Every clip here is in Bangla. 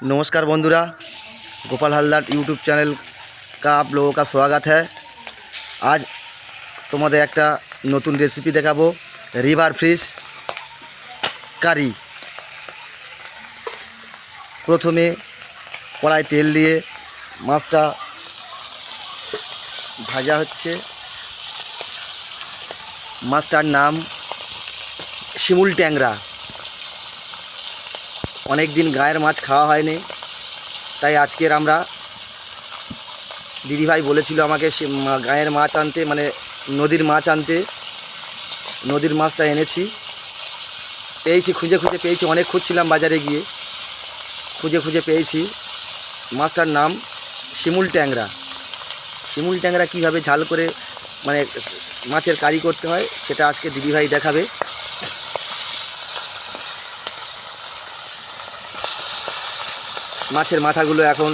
नमस्कार बंधुरा गोपाल हलदार यूट्यूब चैनल का आप लोगों का स्वागत है আজ তোমাদের একটা নতুন রেসিপি দেখাবো রিভার ফিশ কারি প্রথমে কড়াই তেল দিয়ে মাছটা ভাজা হচ্ছে মাছটার নাম শিমুল ট্যাংরা অনেক দিন গায়ের মাছ খাওয়া হয়নি। তাই আজকের আমরা দিদিভাই বলেছিল আমাকে সে গায়ের মাছ আনতে মানে নদীর মাছ আনতে। নদীর মাছটা এনেছি। পেয়েছি, খুঁজে খুঁজে পেয়েছি, অনেক খুঁজছিলাম বাজারে গিয়ে। খুঁজে খুঁজে পেয়েছি। মাছটার নাম শিমুল ট্যাংরা। শিমুল ট্যাংরা কীভাবে ঝাল করে মানে মাছের কারি করতে হয়, সেটা আজকে দিদিভাই দেখাবে। মাছের মাথাগুলো এখন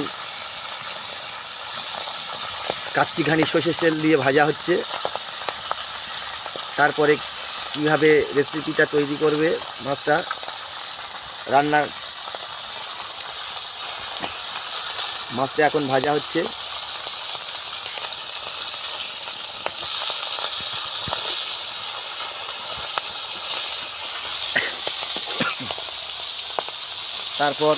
কাচ্চিঘানি সর্ষের তেল দিয়ে ভাজা হচ্ছে। তারপরে কীভাবে রেসিপিটা তৈরি করবে মাছটা রান্না মাছটা এখন ভাজা হচ্ছে। তারপর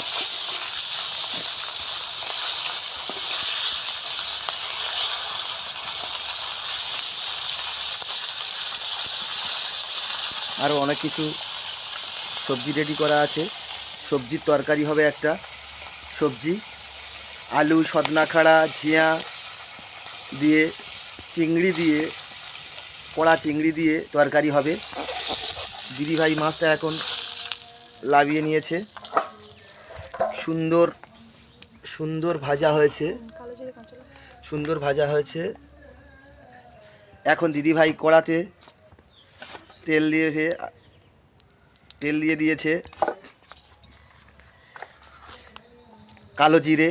আরও অনেক কিছু সবজি রেডি করা আছে। সবজির তরকারি হবে একটা। সবজি, আলু, সদনা খাড়া ঝিয়া দিয়ে, চিংড়ি দিয়ে, কড়া চিংড়ি দিয়ে তরকারি হবে। দিদিভাই মাছটা এখন লাভিয়ে নিয়েছে। সুন্দর সুন্দর ভাজা হয়েছে। সুন্দর ভাজা হয়েছে। এখন দিদিভাই কড়াতে তেল দিয়ে তেল দিয়ে দিয়েছে। কালো জিরে।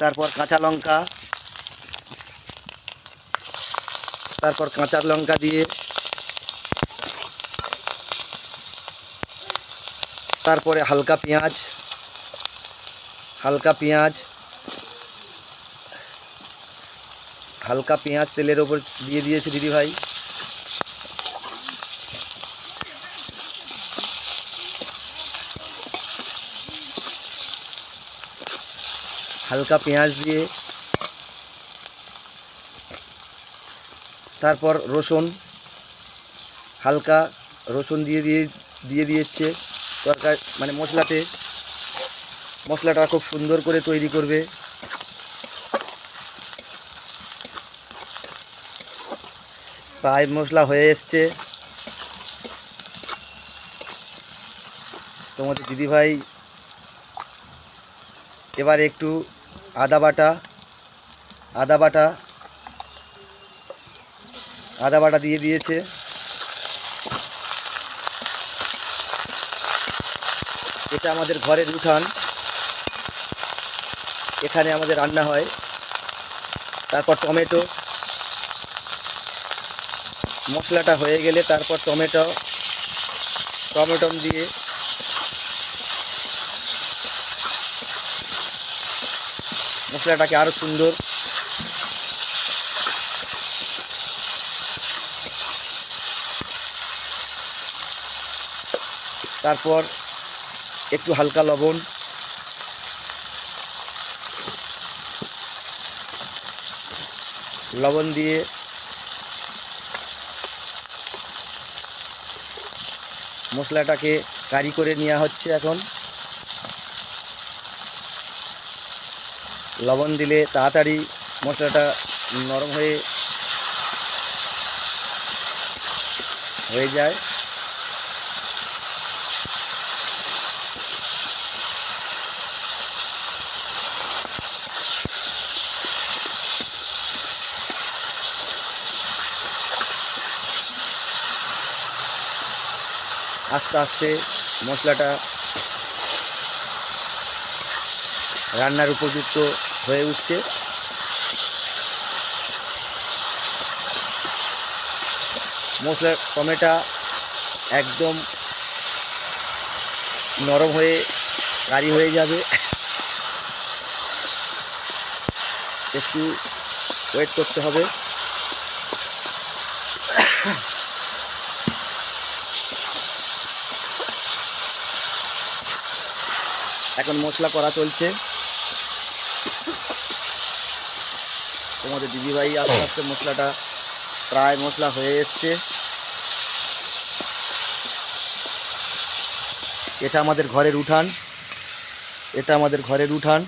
তারপর কাঁচা লঙ্কা। তারপর কাঁচা লঙ্কা দিয়ে। তারপরে হালকা পেঁয়াজ। হালকা পেঁয়াজ। হালকা পেঁয়াজ তেলের ওপর দিয়ে দিয়েছে দিদিভাই হালকা পেঁয়াজ দিয়ে। তারপর রসুন, হালকা রসুন দিয়ে দিয়ে দিয়ে দিয়েছে তরকারি মানে মশলাতে। মশলাটা খুব সুন্দর করে তৈরি করবে। প্রায় মশলা হয়ে এসছে। তোমাদের দিদিভাই, এবার একটু আদা বাটা আদা বাটা আদা বাটা দিয়ে দিয়েছে। এটা আমাদের ঘরের উঠান। এখানে আমাদের রান্না হয়। তারপর টমেটো মশলাটা হয়ে গেলে তারপর টমেটো টমেটো দিয়ে মশলাটাকে আরও সুন্দর তারপর একটু হালকা লবণ। লবণ দিয়ে মশলাটাকে কারি করে নেওয়া হচ্ছে এখন। লবণ দিলে তাড়াতাড়ি মশলাটা নরম হয়ে হয়ে যায়। আস্তে আস্তে মশলাটা রান্নার উপযুক্ত হয়ে উঠছে। মশলা টমেটো একদম নরম হয়ে গাড়ি হয়ে যাবে। একটু ওয়েট করতে হবে। এখন মশলা করা চলছে। তোমাদের দিদিভাই আস্তে আস্তে মশলাটা প্রায় মশলা হয়ে এসছে। এটা আমাদের ঘরের উঠান। এটা আমাদের ঘরের উঠান।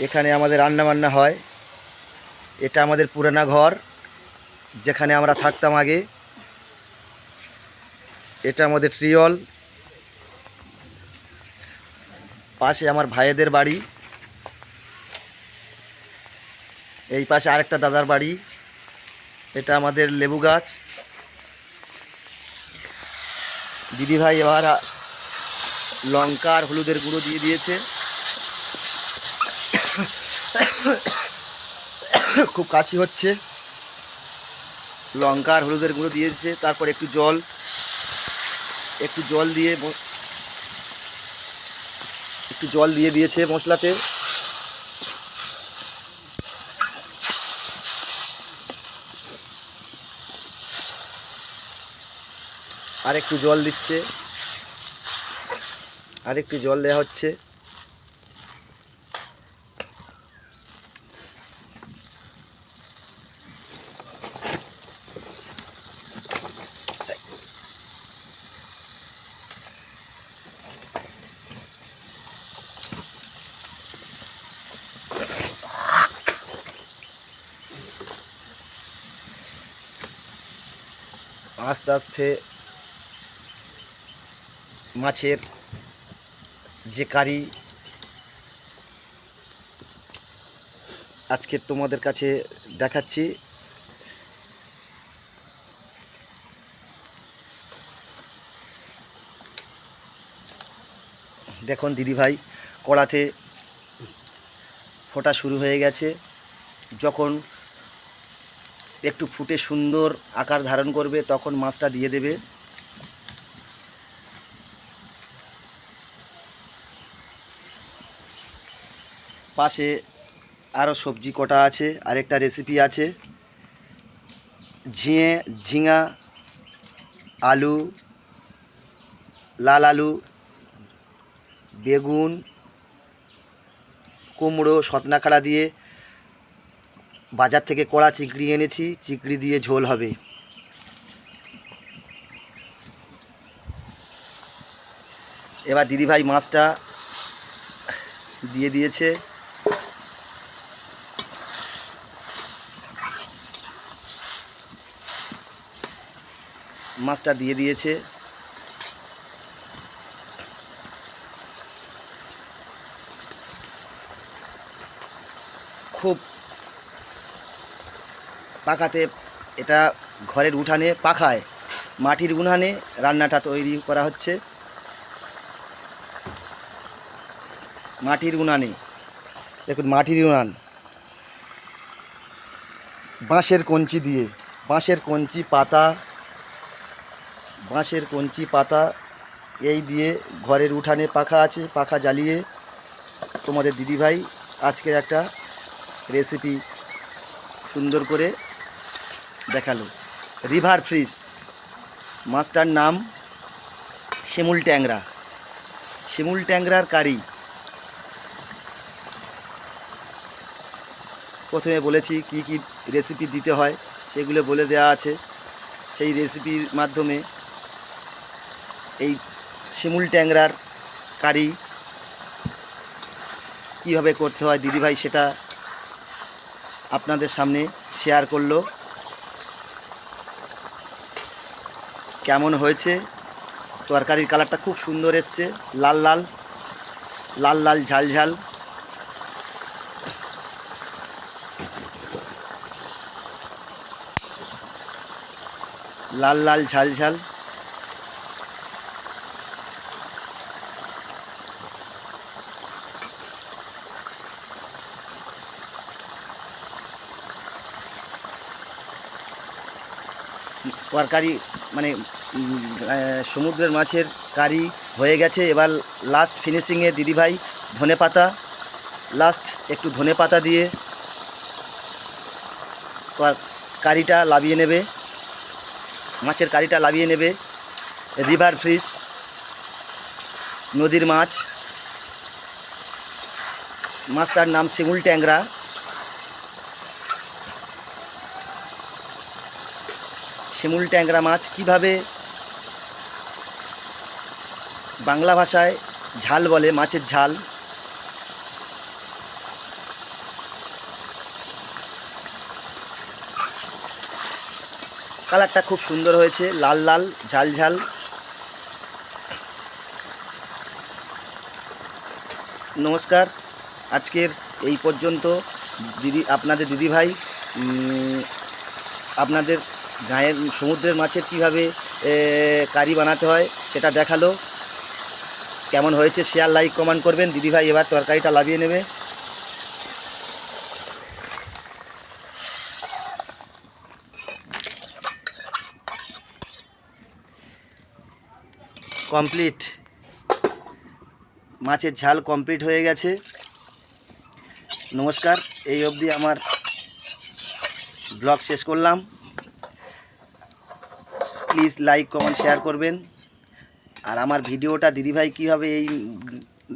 এখানে আমাদের রান্না বান্না হয়। এটা আমাদের পুরানা ঘর, যেখানে আমরা থাকতাম আগে। এটা আমাদের ট্রিয়ল পাশে আমার ভাইয়েদের বাড়ি। এই পাশে আরেকটা দাদার বাড়ি। এটা আমাদের লেবু গাছ। দিদিভাই এবার আ- লঙ্কা আর হলুদের গুঁড়ো দিয়ে দিয়েছে। খুব কাশি হচ্ছে। লঙ্কা আর হলুদের গুঁড়ো দিয়েছে। তারপর একটু জল। একটু জল দিয়ে একটু জল দিয়ে দিয়েছে মশলাতে। আর একটু জল দিচ্ছে। আর একটু জল দেওয়া হচ্ছে। আস্তে আস্তে মাছের যে কারি আজকে তোমাদের কাছে দেখাচ্ছি। দেখুন দিদিভাই কড়াতে ফোটা শুরু হয়ে গেছে। যখন একটু ফুটে সুন্দর আকার ধারণ করবে, তখন মাছটা দিয়ে দেবে। পাশে আরও সবজি কটা আছে, আরেকটা রেসিপি আছে। ঝিঙে, ঝিঙা, আলু, লাল আলু, বেগুন, কুমড়ো সতনাখাড়া দিয়ে বাজার থেকে কড়া চিংড়ি এনেছি চিংড়ি দিয়ে ঝোল হবে। এবার দিদিভাই মাছটা দিয়ে দিয়েছে। মাছটা দিয়ে দিয়েছে। খুব পাখাতে এটা ঘরের উঠানে পাখায়, মাটির উঠানে রান্নাটা তৈরি করা হচ্ছে। মাটির উনানে, দেখুন মাটির উনান। বাঁশের কঞ্চি দিয়ে, বাঁশের কঞ্চি পাতা, বাঁশের কঞ্চি পাতা, এই দিয়ে ঘরের উঠানে পাখা আছে, পাখা জ্বালিয়ে তোমাদের দিদিভাই আজকের একটা রেসিপি সুন্দর করে দেখাল। রিভার ফিশ মাছটার নাম শিমুল ট্যাংরা। শিমুল ট্যাংরার কারি। প্রথমে বলেছি কি কি রেসিপি দিতে হয়, সেগুলো বলে দেওয়া আছে। সেই রেসিপির মাধ্যমে এই শিমুল ট্যাংরার কারি কীভাবে করতে হয় দিদিভাই সেটা আপনাদের সামনে শেয়ার করল। কেমন হয়েছে? তরকারির কালারটা খুব সুন্দর এসছে। লাল লাল লাল লাল, ঝাল ঝাল। লাল লাল, ঝাল ঝাল। তরকারি মানে সমুদ্রের মাছের কারি হয়ে গেছে। এবার লাস্ট ফিনিশিংয়ে দিদিভাই ধনে পাতা লাস্ট একটু ধনে পাতা দিয়ে কারিটা লাভিয়ে নেবে। মাছের কারিটা লাভিয়ে নেবে। রিভার ফিশ নদীর মাছ। মাছটার নাম শিমুল ট্যাংরা। শিমুল ট্যাংরা মাছ কীভাবে বাংলা ভাষায় ঝাল বলে, মাছের ঝাল। কালারটা খুব সুন্দর হয়েছে, লাল লাল, ঝাল ঝাল। নমস্কার, আজকের এই পর্যন্ত। দিদি, আপনাদের দিদিভাই আপনাদের গায়ের, সমুদ্রের মাছের কীভাবে কারি বানাতে হয়, সেটা দেখাল। কেমন হয়েছে শেয়ার লাইক কমেন্ট করবেন। দিদিভাই এবার তরকারিটা লাভিয়ে নেবে। কমপ্লিট মাছের ঝাল কমপ্লিট হয়ে গেছে। নমস্কার, এই অবধি আমার ব্লগ শেষ করলাম। প্লিজ লাইক কমেন্ট শেয়ার করবেন। আর আমার ভিডিওটা দিদিভাই কীভাবে এই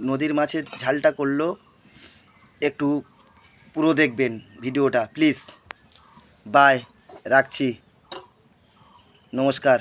নদীর মাছের ঝালটা করল, একটু পুরো দেখবেন ভিডিওটা, প্লিজ। বাই, রাখছি। নমস্কার।